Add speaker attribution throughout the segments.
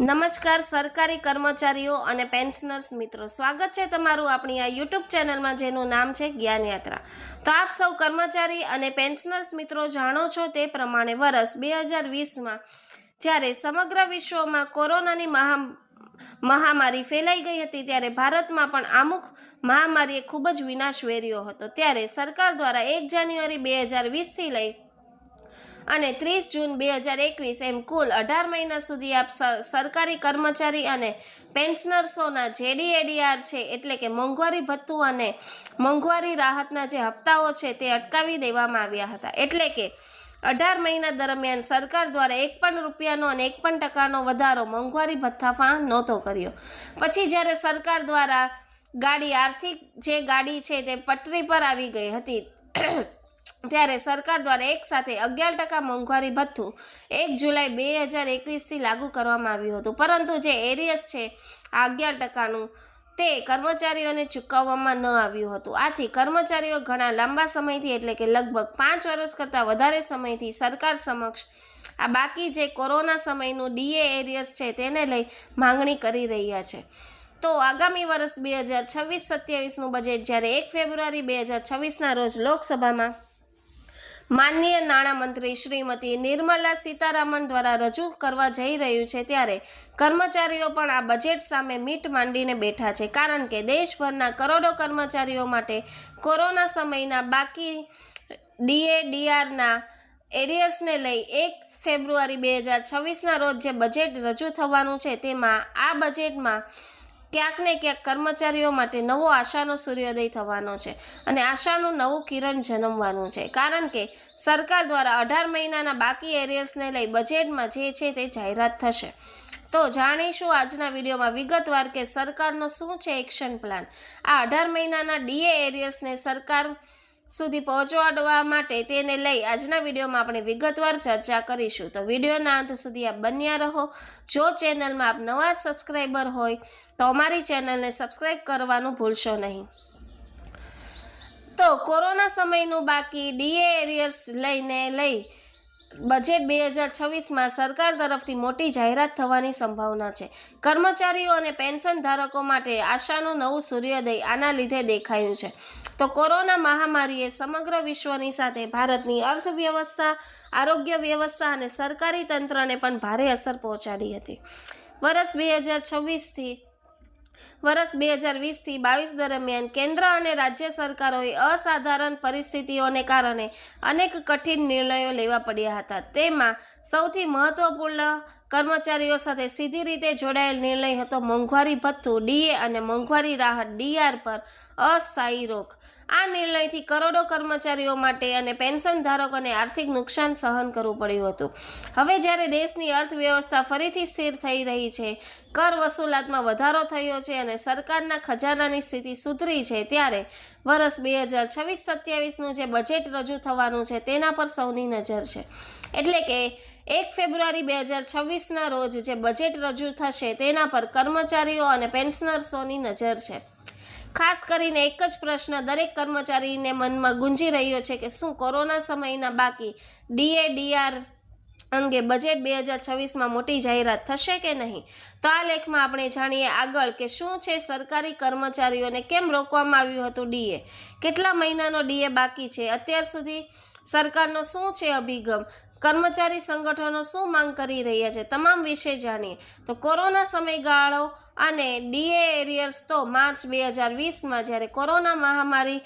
Speaker 1: નમસ્કાર, સરકારી કર્મચારીઓ અને પેન્શનર્સ મિત્રો. સ્વાગત છે તમારું આપણી આ યુટ્યુબ ચેનલમાં જેનું નામ છે જ્ઞાનયાત્રા તો આપ સૌ કર્મચારી અને પેન્શનર્સ મિત્રો જાણો છો તે પ્રમાણે વર્ષ બે હજાર વીસમાં જ્યારે સમગ્ર વિશ્વમાં કોરોનાની મહા, મહામારી ફેલાઈ ગઈ હતી ત્યારે ભારતમાં પણ અમુક મહામારીએ ખૂબ જ વિનાશ વેર્યો હતો. ત્યારે સરકાર દ્વારા એક જાન્યુઆરી બે હજાર વીસથી લઈ અને ત્રીસ જૂન બે હજાર એકવીસ એમ કુલ અઢાર મહિના સુધી આપ સરકારી કર્મચારી અને પેન્શનર્સોના જેડીએડીઆર છે એટલે કે મોંઘવારી ભથ્થું અને મોંઘવારી રાહતના જે હપ્તાઓ છે તે અટકાવી દેવામાં આવ્યા હતા. એટલે કે અઢાર મહિના દરમિયાન સરકાર દ્વારા એક પણ રૂપિયાનો અને એક પણ ટકાનો વધારો મોંઘવારી ભથ્થામાં નહોતો કર્યો. પછી જ્યારે સરકાર દ્વારા ગાડી, આર્થિક જે ગાડી છે તે પટરી પર આવી ગઈ હતી ત્યારે સરકાર દ્વારા એક સાથે અગિયાર ટકા મોંઘવારી ભથ્થું એક જુલાઈ બે હજાર એકવીસથી લાગુ કરવામાં આવ્યું હતું. પરંતુ જે એરિયસ છે, આ અગિયાર ટકાનું તે કર્મચારીઓને ચૂકવવામાં ન આવ્યું હતું. આથી કર્મચારીઓ ઘણા લાંબા સમયથી એટલે કે લગભગ પાંચ વર્ષ કરતાં વધારે સમયથી સરકાર સમક્ષ આ બાકી જે કોરોના સમયનું ડીએ એરિયસ છે તેને લઈ માંગણી કરી રહ્યા છે. તો આગામી વર્ષ બે હજાર છવ્વીસ સત્યાવીસનું બજેટ જ્યારે એક ફેબ્રુઆરી બે હજાર છવ્વીસના રોજ લોકસભામાં માનનીય નાણામંત્રી શ્રીમતી નિર્મલા સીતારામન દ્વારા રજૂ કરવા જઈ રહ્યું છે ત્યારે કર્મચારીઓ પણ આ બજેટ સામે મીટ માંડીને બેઠા છે કારણ કે દેશભરના કરોડો કર્મચારીઓ માટે કોરોના સમયના બાકી ડીએ ડીઆરના એરિયસને લઈ એક ફેબ્રુઆરી બે હજાર છવ્વીસના રોજ જે બજેટ રજૂ થવાનું છે તેમાં આ બજેટમાં ક્યાંક ને ક્યાંક કર્મચારીઓ માટે નવો આશાનો સૂર્યોદય થવાનો છે અને આશાનું નવું કિરણ જન્મવાનું છે. કારણ કે સરકાર દ્વારા અઢાર મહિનાના બાકી એરિયર્સને લઈ બજેટમાં જે છે તે જાહેરાત થશે. તો જાણીશું આજના વિડીયોમાં વિગતવાર કે સરકારનો શું છે એક્શન પ્લાન. આ અઢાર મહિનાના ડીએ એરિયર્સને સરકાર સુધી પહોંચાડવા માટે તેને લઈ આજના વિડીયોમાં આપણે વિગતવાર ચર્ચા કરીશું. તો વિડીયોના અંત સુધી આપ બન્યા રહો. જો ચેનલમાં આપ નવા સબસ્ક્રાઈબર હોય, તો અમારી ચેનલને સબસ્ક્રાઈબ કરવાનું ભૂલશો નહીં. તો કોરોના સમયનું બાકી, ડીએ એરિયર્સ લઈને લઈ બજેટ બે હજાર છવ્વીસમાં સરકાર તરફથી મોટી જાહેરાત થવાની સંભાવના છે. કર્મચારીઓ અને પેન્શન ધારકો માટે આશાનું નવું સૂર્યોદય આના લીધે દેખાયું છે. તો કોરોના મહામારીએ સમગ્ર વિશ્વની સાથે ભારતની અર્થવ્યવસ્થા, આરોગ્ય વ્યવસ્થા અને સરકારી તંત્રને પણ ભારે અસર પહોંચાડી હતી. વર્ષ બે હજાર છવ્વીસથી વર્ષ બે હજાર વીસથી બાવીસ દરમિયાન કેન્દ્ર અને રાજ્ય સરકારોએ અસાધારણ પરિસ્થિતિઓને કારણે અનેક કઠિન નિર્ણયો લેવા પડ્યા હતા. તેમાં સૌથી મહત્વપૂર્ણ કર્મચારીઓ સાથે સીધી રીતે જોડાયેલ નિર્ણય હતો. મોંઘવારી ભથ્થું, ડીએ અને મોંઘવારી રાહત ડીઆર પર અસ્થાયી રોક. આ નિર્ણયથી કરોડો કર્મચારીઓ માટે અને પેન્શન ધારકોને આર્થિક નુકસાન સહન કરવું પડ્યું હતું. હવે જ્યારે દેશની અર્થવ્યવસ્થા ફરીથી સ્થિર થઈ રહી છે, કર વસૂલાતમાં વધારો થયો છે અને સરકારના ખજાનાની સ્થિતિ સુધરી છે, ત્યારે વર્ષ બે હજાર છવ્વીસ સત્યાવીસનું જે બજેટ રજૂ થવાનું છે, તેના પર સૌની નજર છે. એટલે કે એક ફેબ્રુઆરી બે હજાર છવ્વીસના રોજ જે બજેટ રજૂ થશે તેના પર કર્મચારીઓ અને પેન્શનર્સોની નજર છે. ખાસ કરીને એક જ પ્રશ્ન દરેક કર્મચારીને મનમાં ગુંજી રહ્યો છે કે શું કોરોના સમયના બાકી ડીએ ડીઆર અંગે બજેટ બે હજાર છવ્વીસમાં મોટી જાહેરાત થશે કે નહીં? તો આ લેખમાં આપણે જાણીએ આગળ કે શું છે સરકારી કર્મચારીઓને કેમ રોકવામાં આવ્યું હતું ડીએ? કેટલા મહિનાનો ડીએ બાકી છે? અત્યાર સુધી સરકારનો શું છે અભિગમ? કર્મચારી સંગઠનો શું માંગ કરી રહ્યા છે તમામ વિશે જાણીએ. તો કોરોના સમયગાળો અને ડીએ એરિયર્સ તો માર્ચ બે હજાર વીસમાં જ્યારે કોરોના મહામારી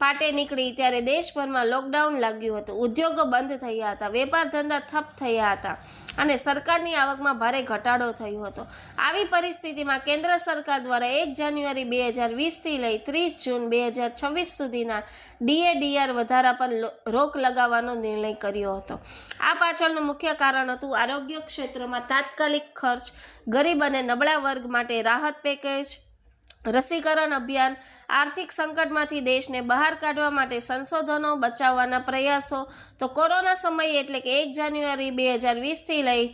Speaker 1: પાટે નીકળી ત્યારે દેશભરમાં લોકડાઉન લાગ્યું હતું. ઉદ્યોગો બંધ થયા હતા, વેપાર ધંધા ઠપ થયા હતા અને સરકારની આવકમાં ભારે ઘટાડો થયો હતો. આવી પરિસ્થિતિમાં કેન્દ્ર સરકાર દ્વારા એક જાન્યુઆરી બે હજાર વીસથી લઈ ત્રીસ જૂન બે હજાર છવ્વીસ સુધીના ડીએડીઆર વધારા પર રોક લગાવવાનો નિર્ણય કર્યો હતો. આ પાછળનું મુખ્ય કારણ હતું આરોગ્ય ક્ષેત્રમાં તાત્કાલિક ખર્ચ, ગરીબ અને નબળા વર્ગ માટે રાહત પેકેજ રસીકરણ અભિયાન આર્થિક સંકટમાંથી દેશને બહાર કાઢવા માટે સંશોધનો બચાવવાના પ્રયાસો તો કોરોના સમયે એટલે કે એક જાન્યુઆરી બે હજાર વીસથી લઈ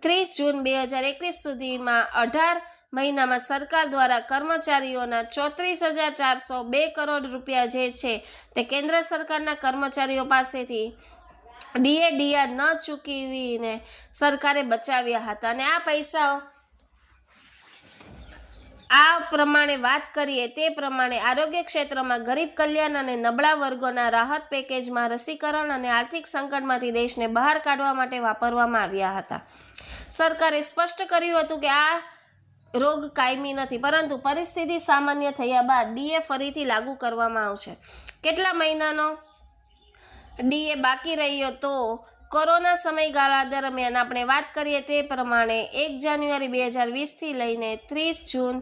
Speaker 1: ત્રીસ જૂન બે હજાર એકવીસ સુધીમાં અઢાર મહિનામાં સરકાર દ્વારા કર્મચારીઓના ચોત્રીસ હજાર ચારસો બે કરોડ રૂપિયા જે છે તે કેન્દ્ર સરકારના કર્મચારીઓ પાસેથી ડીએ ડીઆર ન ચૂકવીને સરકારે બચાવ્યા હતા. અને આ પૈસાઓ આ પ્રમાણે વાત કરીએ તે પ્રમાણે આરોગ્ય ક્ષેત્રમાં ગરીબ કલ્યાણ અને નબળા વર્ગોના રાહત પેકેજમાં રસીકરણ અને આર્થિક સંકટમાંથી દેશને બહાર કાઢવા માટે વાપરવામાં આવ્યા હતા. સરકારે સ્પષ્ટ કર્યું હતું કે આ રોગ કાયમી નથી, પરંતુ પરિસ્થિતિ સામાન્ય થયા બાદ ડીએ ફરીથી લાગુ કરવામાં આવશે. કેટલા મહિનાનો ડીએ બાકી રહ્યો તો કોરોના સમયગાળા દરમિયાન આપણે વાત કરીએ તે પ્રમાણે એક જાન્યુઆરી બે હજાર વીસથી લઈને ત્રીસ જૂન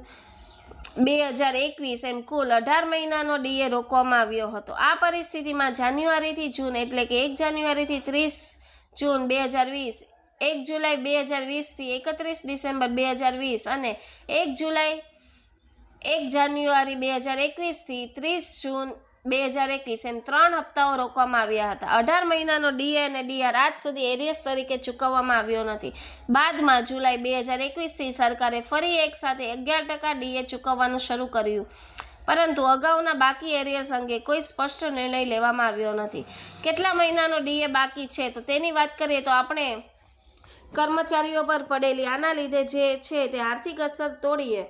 Speaker 1: બે હજાર એકવીસ એમ કુલ અઢાર મહિનાનો ડીએ રોકવામાં આવ્યો હતો. આ પરિસ્થિતિમાં જાન્યુઆરીથી જૂન એટલે કે એક જાન્યુઆરીથી ત્રીસ જૂન બે હજાર વીસ, એક જુલાઈ બે હજાર વીસથી એકત્રીસ ડિસેમ્બર બે હજાર વીસ અને એક જુલાઈ એક જાન્યુઆરી બે હજાર એકવીસથી ત્રીસ જૂન બે હજાર એકવીસ એમ ત્રણ હપ્તાઓ રોકવામાં આવ્યા હતા. અઢાર મહિનાનો ડીએ અને ડીઆર આજ સુધી એરિયસ તરીકે ચૂકવવામાં આવ્યો નથી. બાદમાં જુલાઈ બે હજાર એકવીસથી સરકારે ફરી એક સાથે અગિયાર ટકા ડીએ ચૂકવવાનું શરૂ કર્યું. પરંતુ અગાઉના બાકી એરિયર્સ અંગે કોઈ સ્પષ્ટ નિર્ણય લેવામાં આવ્યો નથી. કેટલા મહિનાનો ડીએ બાકી છે તો તેની વાત કરીએ તો આપણે કર્મચારીઓ પર પડેલી આના લીધે જે છે તે આર્થિક અસર તોડીએ.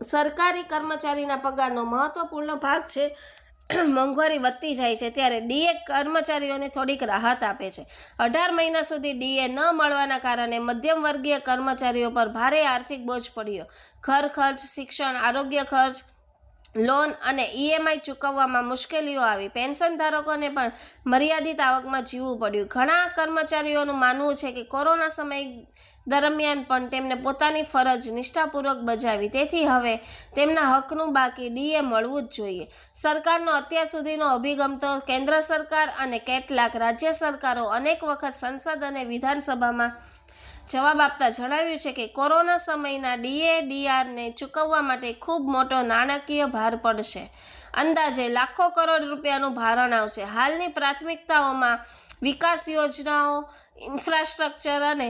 Speaker 1: સરકારી કર્મચારીના પગારનો મહત્વપૂર્ણ ભાગ છે મોંઘવારી વધતી જાય છે ત્યારે ડીએ કર્મચારીઓને થોડીક રાહત આપે છે. અઢાર મહિના સુધી ડીએ ન મળવાના કારણે મધ્યમ વર્ગીય કર્મચારીઓ પર ભારે આર્થિક બોજ પડ્યો. ઘર ખર્ચ, શિક્ષણ, આરોગ્ય ખર્ચ લોન અને ઈએમઆઈ ચૂકવવામાં મુશ્કેલીઓ આવી. પેન્શન ધારકોને પણ મર્યાદિત આવકમાં જીવવું પડ્યું. ઘણા કર્મચારીઓનું માનવું છે કે કોરોના સમય દરમિયાન પણ તેમને પોતાની ફરજ નિષ્ઠાપૂર્વક બજાવી. તેથી હવે તેમના હકનું બાકી ડીએ મળવું જ જોઈએ. સરકારનો અત્યાર સુધીનો અભિગમ તો કેન્દ્ર સરકાર અને કેટલાક રાજ્ય સરકારો અનેક વખત સંસદ અને વિધાનસભામાં જવાબ આપતા જણાવ્યું છે કે કોરોના સમયના ડીએ ડીઆરને ચૂકવવા માટે ખૂબ મોટો નાણાકીય ભાર પડશે. અંદાજે લાખો કરોડ રૂપિયાનું ભારણ આવશે. હાલની પ્રાથમિકતાઓમાં વિકાસ યોજનાઓ, ઇન્ફ્રાસ્ટ્રક્ચર અને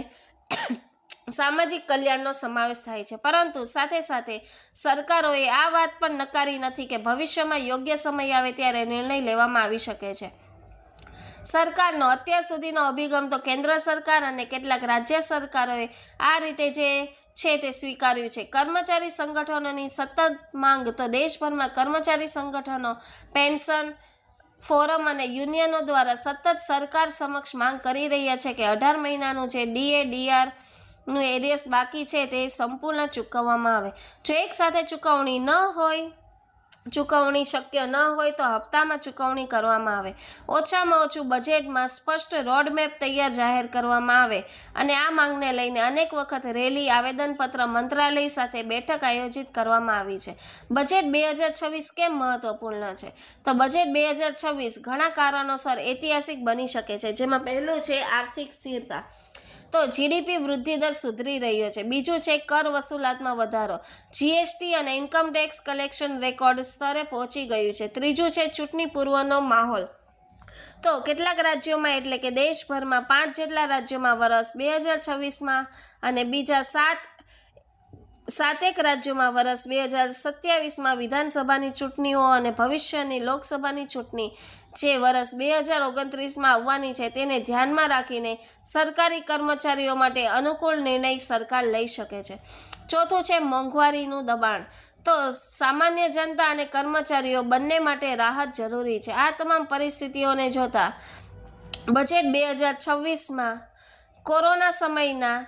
Speaker 1: સામાજિક કલ્યાણનો સમાવેશ થાય છે. પરંતુ સાથે સાથે સરકારોએ આ વાત પણ નકારી નથી કે ભવિષ્યમાં યોગ્ય સમય આવે ત્યારે નિર્ણય લેવામાં આવી શકે છે. સરકારનો અત્યાર સુધીનો અભિગમ તો કેન્દ્ર સરકાર અને કેટલાક રાજ્ય સરકારોએ આ રીતે જે છે તે સ્વીકાર્યું છે. કર્મચારી સંગઠનોની સતત માંગ તો દેશભરમાં કર્મચારી સંગઠનો, પેન્શન ફોરમ અને યુનિયનો દ્વારા સતત સરકાર સમક્ષ માંગ કરી રહ્યા છે કે અઢાર મહિનાનું જે ડીએ, ડીઆરનું એરિયસ બાકી છે તે સંપૂર્ણ ચૂકવવામાં આવે. જો એક સાથે ચૂકવણી ન હોય ચૂકવણી શક્ય ન હોય તો હપ્તામાં ચૂકવણી કરવામાં આવે. ઓછામાં ઓછું બજેટમાં સ્પષ્ટ રોડમેપ તૈયાર જાહેર કરવામાં આવે અને આ માંગને લઈને અનેક વખત રેલી, આવેદનપત્ર, મંત્રાલય સાથે બેઠક આયોજિત કરવામાં આવી છે. બજેટ બે હજાર છવ્વીસ કેમ મહત્વપૂર્ણ છે? તો બજેટ બે હજાર છવ્વીસ ઘણા કારણોસર ઐતિહાસિક બની શકે છે, જેમાં પહેલું છે આર્થિક સ્થિરતા. તો જીડીપી વૃદ્ધિ દર સુધરી રહ્યો છે. બીજું છે કર વસૂલાતમાં વધારો. જીએસટી અને ઇન્કમ ટેક્સ કલેક્શન રેકોર્ડ સ્તરે પહોંચી ગયું છે. ત્રીજું છે ચૂંટણી પૂર્વનો માહોલ. તો કેટલાક રાજ્યોમાં એટલે કે દેશભરમાં પાંચ જેટલા રાજ્યોમાં વર્ષ બે હજાર છવ્વીસમાં અને બીજા સાત સાતેક રાજ્યોમાં વર્ષ બે હજાર સત્યાવીસમાં વિધાનસભાની ચૂંટણીઓ અને ભવિષ્યની લોકસભાની ચૂંટણી જે વર્ષ બે હજાર ઓગણત્રીસમાં આવવાની છે તેને ધ્યાનમાં રાખીને સરકારી કર્મચારીઓ માટે અનુકૂળ નિર્ણય સરકાર લઈ શકે છે. ચોથું છે મોંઘવારીનું દબાણ. તો સામાન્ય જનતા અને કર્મચારીઓ બંને માટે રાહત જરૂરી છે. આ તમામ પરિસ્થિતિઓને જોતા બજેટ બે હજાર છવ્વીસમાં કોરોના સમયના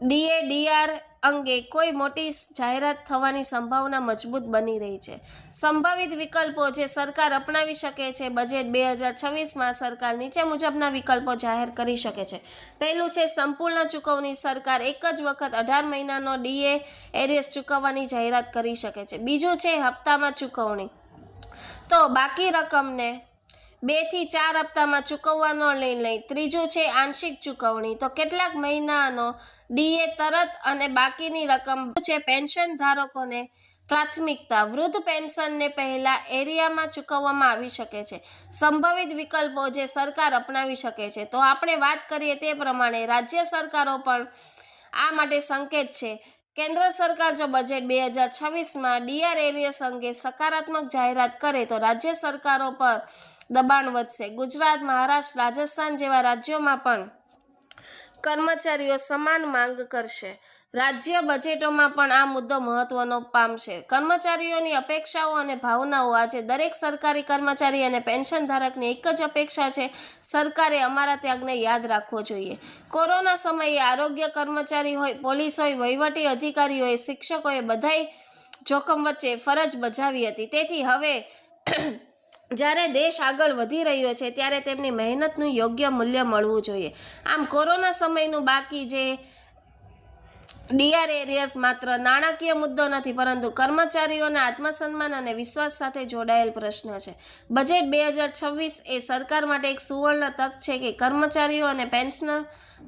Speaker 1: ડીએ ડીઆર અંગે કોઈ મોટી જાહેરાત થવાની સંભાવના મજબૂત બની રહી છે. સંભવિત વિકલ્પો જે સરકાર અપનાવી શકે છે, બજેટ બે હજાર છવ્વીસમાં સરકાર નીચે મુજબના વિકલ્પો જાહેર કરી શકે છે. પહેલું છે સંપૂર્ણ ચૂકવણી. સરકાર એક જ વખત અઢાર મહિનાનો ડીએ એરિયસ ચૂકવવાની જાહેરાત કરી શકે છે. બીજું છે હપ્તામાં ચૂકવણી. તો બાકી રકમને બેથી ચાર હપ્તામાં ચૂકવવાનો નિર્ણય, ત્રીજું છે આંશિક ચૂકવણી. તો કેટલાક મહિનાનો ડીએ તરત અને બાકીની રકમ છે પેન્શન ધારકોને પ્રાથમિકતા. વૃદ્ધ પેન્શનને પહેલા એરિયામાં ચૂકવવામાં આવી શકે છે. સંભવિત વિકલ્પો જે સરકાર અપનાવી શકે છે. તો આપણે વાત કરીએ તે પ્રમાણે રાજ્ય સરકારો પણ આ માટે સંકેત છે. કેન્દ્ર સરકાર જો બજેટ બે હજાર છવ્વીસમાં ડીઆર એરિયસ અંગે સકારાત્મક જાહેરાત કરે તો રાજ્ય સરકારો પર દબાણ વધશે. ગુજરાત, મહારાષ્ટ્ર, રાજસ્થાન જેવા રાજ્યોમાં પણ કર્મચારીઓ સમાન માંગ કરશે. રાજ્ય બજેટોમાં પણ આ મુદ્દો મહત્વનો પામશે. કર્મચારીઓની અપેક્ષાઓ અને ભાવનાઓ આજે દરેક સરકારી કર્મચારી અને પેન્શન ધારકની એક જ અપેક્ષા છે, સરકારે અમારા ત્યાગને યાદ રાખવો જોઈએ. કોરોના સમયે આરોગ્ય કર્મચારી હોય, પોલીસ હોય, વહીવટી અધિકારીઓએ, શિક્ષકોએ બધાય જોખમ વચ્ચે ફરજ બજાવી હતી. તેથી હવે જ્યારે દેશ આગળ વધી રહ્યો છે, ત્યારે તેમની મહેનતનું યોગ્ય મૂલ્ય મળવું જોઈએ. આમ કોરોના સમયનું બાકી જે ડીઆર એરિયસ માત્ર નાણાકીય મુદ્દો નથી, પરંતુ કર્મચારીઓના આત્મસન્માન અને વિશ્વાસ સાથે જોડાયેલ પ્રશ્ન છે. બજેટ બે હજાર છવ્વીસ એ સરકાર માટે એક સુવર્ણ તક છે કે કર્મચારીઓ અને પેન્શન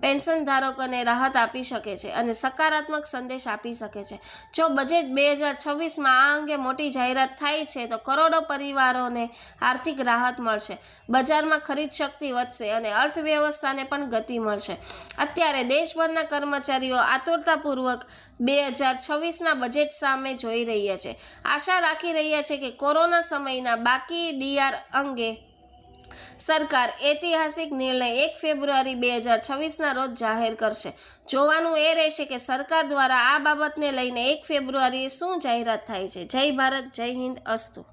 Speaker 1: પેન્શન ધારકોને રાહત આપી શકે છે અને સકારાત્મક સંદેશ આપી શકે છે. જો બજેટ બે હજાર છવ્વીસમાં આ અંગે મોટી જાહેરાત થાય છે, તો કરોડો પરિવારોને આર્થિક રાહત મળશે. બજારમાં ખરીદ શક્તિ વધશે અને અર્થવ્યવસ્થાને પણ ગતિ મળશે. અત્યારે દેશભરના કર્મચારીઓ આતુરતાપૂર્વક બે હજાર છવ્વીસના બજેટ સામે જોઈ રહ્યા છે. આશા રાખી રહ્યા છે કે કોરોના સમયના બાકી ડીઆર અંગે સરકાર ઐતિહાસિક નિર્ણય એક ફેબ્રુઆરી બે હજાર છવ્વીસના રોજ જાહેર કરશે. જોવાનું એ રહેશે કે સરકાર દ્વારા આ બાબતને લઈને એક ફેબ્રુઆરીએ શું જાહેરાત થાય છે. જય ભારત, જય હિન્દ, અસ્તુ.